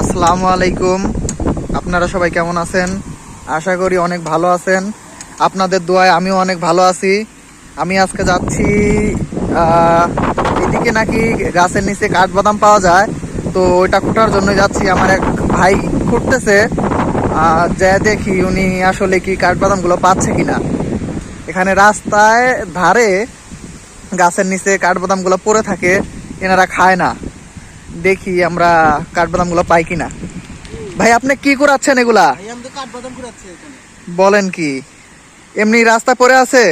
আসসালামু আলাইকুম। আপনারা সবাই কেমন আছেন? আশা করি অনেক ভালো আছেন। আপনাদের দোয়ায় আমিও অনেক ভালো আছি। আমি আজকে যাচ্ছি এদিকে নাকি গাছের নিচে কাঠবাদাম পাওয়া যায়। তো ওইটা খোঁটার জন্য যাচ্ছি। আমার এক ভাই খুঁটতেছে যা দেখি উনি আসলে কি কাঠবাদামগুলো পাচ্ছে কিনা। এখানে রাস্তায় ধারে গাছের নিচে কাঠবাদামগুলো পড়ে থাকে। এনারা খায় না। দেখি আমরা কাঠবাদামগুলো পাই কিনা। ভাই আপনি কি করাচ্ছেন এগুলা? বলেন কি। এমনি রাস্তা পড়ে আছে?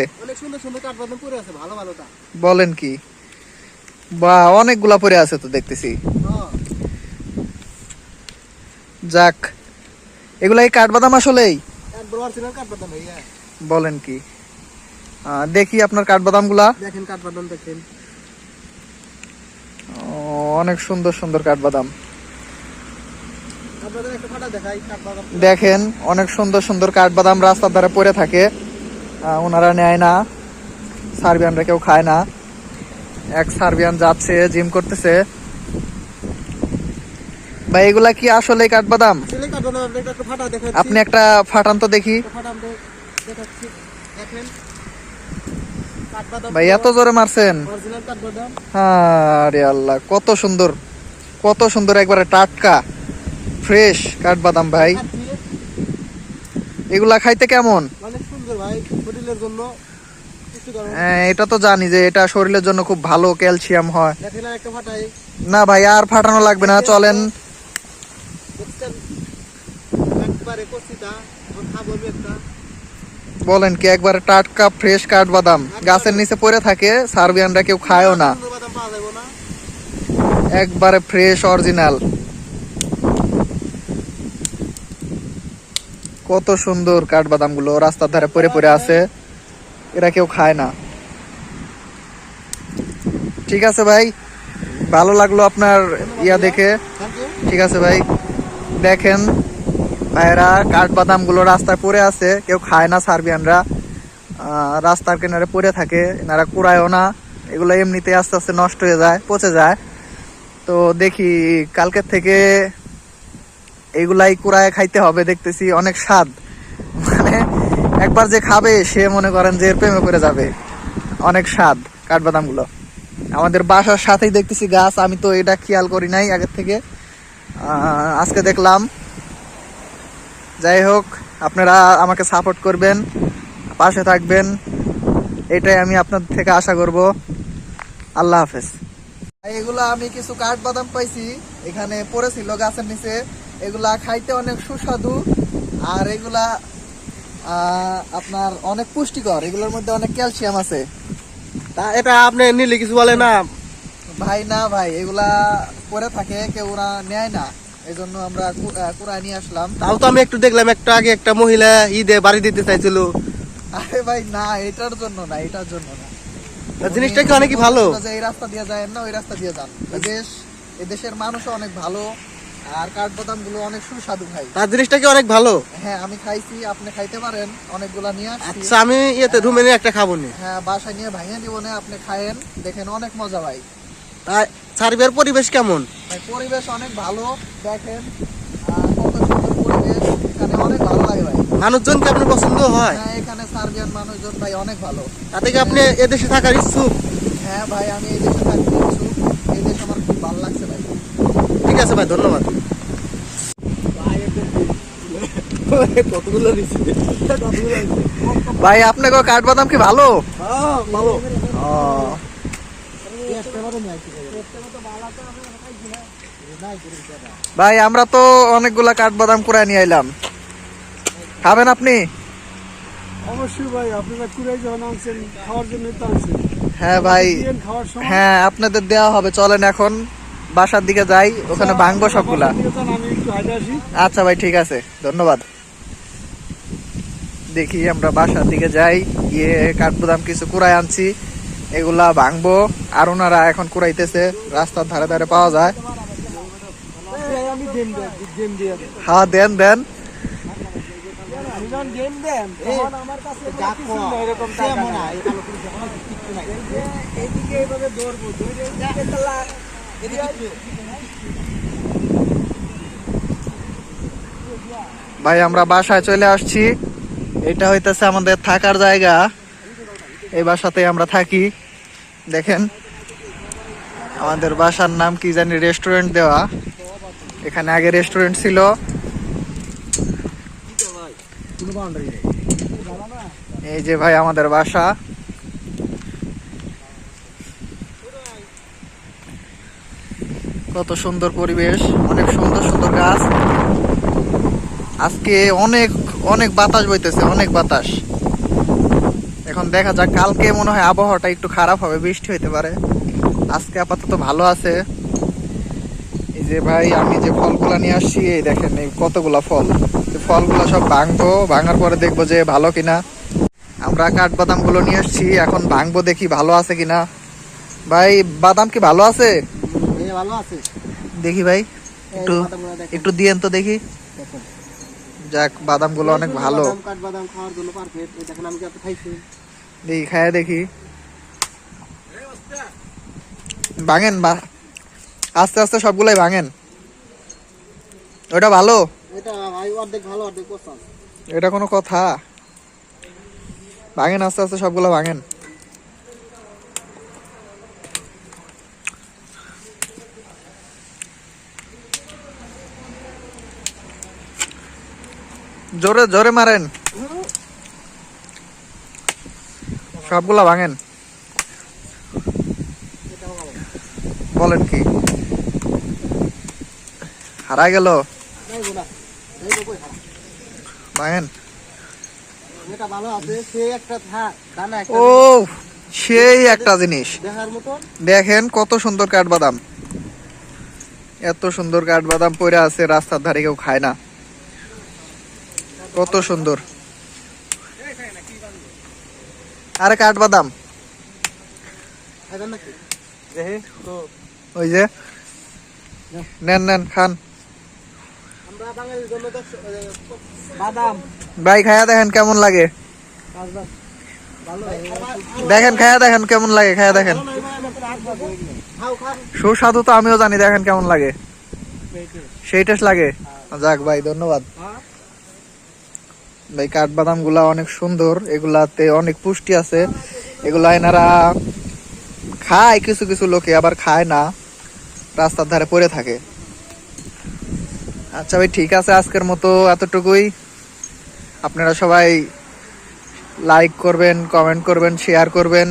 বলেন কি। বা অনেকগুলা পরে আছে তো দেখতেছি। যাক এগুলা এই কাঠবাদাম আসলেই বলেন কি। দেখি আপনার কাঠবাদামগুলা দেখেন কাঠবাদাম দেখেন। অনেক সুন্দর সুন্দর কাঠবাদাম। দেখেন অনেক সুন্দর সুন্দর কাঠবাদাম রাস্তার ধারে পড়ে থাকে। ওনারা নেয় না। সার্বিয়ানরা কেউ খায় না। এক সার্বিয়ান যাচ্ছে জিম করতেছে। ভাই এগুলা কি আসলে কাঠবাদাম? আপনি একটা ফাটান তো দেখি। দেখেন ভাই এত জোরে মারছেন? আরে আল্লাহ কত সুন্দর কত সুন্দর একবারে টাটকা ফ্রেশ কাঠবাদাম ভাই। এগুলা খাইতে কেমন? গরম হ্যাঁ, এটা তো জানি যে এটা শরীরের জন্য খুব ভালো ক্যালসিয়াম হয়। না ভাই আর ফাটানো লাগবে না চলেন। একবারে কচিটা এখন খাব আমি একটা বলেন কি, একবারে টাটকা ফ্রেশ কাঠবাদাম গাছের নিচে পড়ে থাকে, সার্বিয়ানরা কেউ খায়ও না। একবারে ফ্রেশ, অরিজিনাল। কত সুন্দর কাঠবাদামগুলো রাস্তার ধারে পরে পরে আছে, এরা কেউ খায় না। ঠিক আছে ভাই, ভালো লাগল আপনার ইয়া দেখে। ঠিক আছে ভাই, দেখেন। ভাইরা কাঠবাদামগুলো রাস্তায় পড়ে আছে, কেউ খায় না সার্বিয়ানরা। রাস্তার কিনারে পড়ে থাকে, এনারা কুড়ায়ও না। এগুলো এমনিতে আস্তে আস্তে নষ্ট হয়ে যায়, পচে যায়। তো দেখি, কালকের থেকে এগুলাই কুড়ায় খাইতে হবে, দেখতেছি অনেক স্বাদ। মানে একবার যে খাবে, সে মনে করেন যে প্রেমে করে যাবে। অনেক স্বাদ কাঠবাদামগুলো আমাদের বাসার সাথেই দেখতেছি গাছ, আমি তো এটা খেয়াল করি নাই আগের থেকে। আজকে দেখলাম যাই হোক আপনারা আমাকে সাপোর্ট করবেন পাশে থাকবেন এটাই আমি আপনাদের থেকে আশা করব। আল্লাহ হাফেজ। এগুলা আমি কিছু কাঠবাদাম পাইছি এখানে পড়েছিল গাছের নিচে। এগুলা খাইতে অনেক সুস্বাদু আর এগুলা আপনার অনেক পুষ্টিকর এগুলোর মধ্যে অনেক ক্যালসিয়াম আছে। তা এটা আপনি নিলে কিছু বলে না? ভাই না ভাই এগুলা পরে থাকে কেউ ওরা নেয় না। এই জন্য আমরা কু- আহ, কুড়ায় নিয়ে আসলাম। তাও তো আমি একটু দেখলাম একটু আগে একটা মহিলা ঈদে বাড়ি দিতে চাইছিল। আরে ভাই না এটার জন্য না এটার জন্য না। জিনিসটা কি অনেকই ভালো? এই রাস্তা দিয়ে যায় না ওই রাস্তা দিয়ে যান। দেশ এই দেশের মানুষও অনেক ভালো আর কাঠবাদামগুলো অনেক সুস্বাদু ভাই। তার জিনিসটা কি অনেক ভালো? হ্যাঁ আমি খাইছি আপনি খাইতে পারেন অনেকগুলা নিয়ে আসছি। আচ্ছা আমি ইয়েতে রুমে নিয়ে একটা খাব নি। হ্যাঁ বাসায় নিয়ে ভাঙিয়ে দিব না আপনি খায়েন দেখেন অনেক মজা ভাই। তাই সার্বিয়ার পরিবেশ কেমন? ভাই পরিবেশ অনেক ভালো দেখেন। কত সুন্দর পরিবেশ এখানে অনেক ভালো লাগে ভাই। মানুষজন কি আপনার পছন্দ হয়? হ্যাঁ এখানে সার্বিয়ান মানুষজন ভাই অনেক ভালো। তাতে কি আপনি এদেশে থাকার ইচ্ছুক? হ্যাঁ ভাই আমি এই দেশে থাকতে ইচ্ছুক। এই দেশ আমার খুব ভালো লাগছে ভাই। ঠিক আছে ভাই ধন্যবাদ। ভাই আপনাকে কাঠবাদাম কি ভালো? ভালো। ও। ভাই আমরা তো অনেকগুলা কাঠবাদাম কুড়ায় নিয়ে এলাম খাবেন আপনি? অবশ্যই ভাই আপনারা কুড়াই যখন আনছেন খাওয়ার জন্য তো আনছেন। হ্যাঁ ভাই হ্যাঁ আপনাদের দেওয়া হবে। চলেন এখন বাসার দিকে যাই ওখানে ভাঙবো সবগুলা। আচ্ছা ভাই ঠিক আছে ধন্যবাদ। দেখি আমরা বাসার দিকে যাই গিয়ে কাঠবাদাম কিছু কুড়াই আনছি এগুলা ভাঙবো। আর ওনারা এখন কুড়াইতেছে রাস্তার ধারে ধারে পাওয়া যায় এই আমি গেম দেন গেম দিয়ে দেন হ্যাঁ দেন দেন। ভাই আমরা বাসায় চলে আসছি। এটা হইতেছে আমাদের থাকার জায়গা। এই বাসাতে আমরা থাকি। দেখেন আমাদের বাসার নাম কি জানি রেস্টুরেন্ট দেওয়া। এখানে আগে রেস্টুরেন্ট ছিল। এই যে ভাই আমাদের বাসা। কত সুন্দর পরিবেশ, অনেক সুন্দর সুন্দর গাছ। আজকে অনেক অনেক বাতাস বইতেছে, অনেক বাতাস। এখন দেখা যাক, কালকে মনে হয় আবহাওয়াটা একটু খারাপ হবে, বৃষ্টি হইতে পারে। আজকে আপাতত ভালো আছে। এই যে ভাই আমি যে ফলগুলা নিয়ে আসছি এই দেখেন এই কতগুলা ফল। ফলগুলা সব ভাঙবো ভাঙার পরে দেখব যে ভালো কিনা। আমরা কাঠবাদামগুলো নিয়ে আসছি এখন ভাঙবো দেখি ভালো আছে কিনা। ভাই বাদাম কি ভালো আছে? ভালো আছে। দেখি ভাই একটু একটু দিয়েন তো দেখি। যাক বাদামগুলো অনেক ভালো। কাঠবাদাম খাওয়ার জন্য পারফেক্ট দেখেন আমি কি খাইছি। দেখি খায় দেখি। ভাঙেন বা আস্তে আস্তে সবগুলাই ভাঙেন। ওটা ভালো? এটা কোনো কথা। ভাঙেন আস্তে আস্তে সবগুলো ভাঙেন। জোরে জোরে মারেন। সবগুলা ভাঙেন। বলেন কি হারা গেল যাইবো না যাইবো কই খারাপ ভাঙেন এটা ভালো আছে সে একটা থাক গেল। একটা ও সেই একটা জিনিস। দেখেন কত সুন্দর কাঠবাদাম এত সুন্দর কাঠবাদাম পড়ে আছে রাস্তার ধারে কেউ খায় না। কত সুন্দর। আরে কাঠবাদাম ওই যে। নেন নেন খান আমরা বাঙালির জন্য তো বাদাম ভাই খায়া দেখেন কেমন লাগে? দেখেন খায়া দেখেন কেমন লাগে খায়া দেখেন। সুস্বাদু তো আমিও জানি দেখেন কেমন লাগে। সেই টেস্ট। লাগে? যাক ভাই ধন্যবাদ। ভাই কাঠবাদামগুলা অনেক সুন্দর এগুলাতে অনেক পুষ্টি আছে। এগুলা এনারা খায় কিছু কিছু লোকে আবার খায় না রাস্তার ধারে পড়ে থাকে। আচ্ছা ভাই, ঠিক আছে, আজকের মতো এতটুকুই। আপনারা সবাই লাইক করবেন কমেন্ট করবেন শেয়ার করবেন।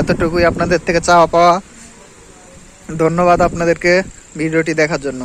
এতটুকুই আপনাদের থেকে চাওয়া পাওয়া। ধন্যবাদ আপনাদেরকে ভিডিওটি দেখার জন্য।